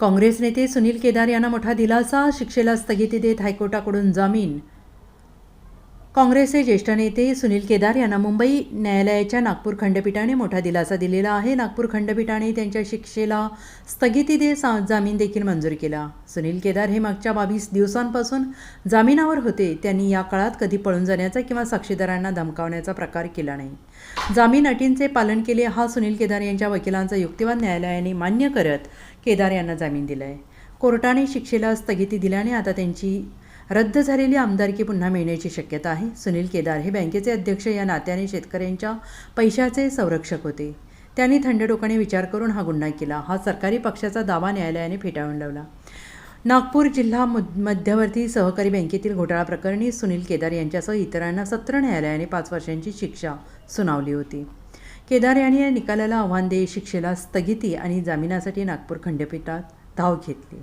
काँग्रेस नेते सुनील केदार यांना मोठा दिलासा शिक्षेला स्थगिती देत हायकोर्टाकडून जामीन काँग्रेसचे ज्येष्ठ नेते सुनील केदार यांना मुंबई न्यायालयाच्या नागपूर खंडपीठाने मोठा दिलासा दिलेला आहे. नागपूर खंडपीठाने त्यांच्या शिक्षेला स्थगिती दे सा- जामीन देखील मंजूर केला. सुनील केदार हे मागच्या बावीस दिवसांपासून जामिनावर होते. त्यांनी या काळात कधी पळून जाण्याचा किंवा साक्षीदारांना धमकावण्याचा प्रकार केला नाही. जामीन अटींचे पालन केले हा सुनील केदार यांच्या वकिलांचा युक्तिवाद न्यायालयाने मान्य करत केदार यांना जामीन दिला आहे कोर्टाने शिक्षेला स्थगिती दिल्याने आता त्यांची रद्द झालेली आमदारकी पुन्हा मिळण्याची शक्यता आहे. सुनील केदार हे बँकेचे अध्यक्ष. या नात्याने शेतकऱ्यांच्या पैशाचे संरक्षक होते. त्यांनी थंड डोकाने विचार करून हा गुन्हा केला. हा सरकारी पक्षाचा दावा न्यायालयाने फेटाळून लावला. नागपूर जिल्हा मध्यवर्ती सहकारी बँकेतील घोटाळा प्रकरणी सुनील केदार यांच्यासह इतरांना सत्र न्यायालयाने पाच वर्षांची शिक्षा सुनावली होती. केदार यांनी या निकालाला आव्हान देई शिक्षेला स्थगिती आणि जामिनासाठी नागपूर खंडपीठात धाव घेतली.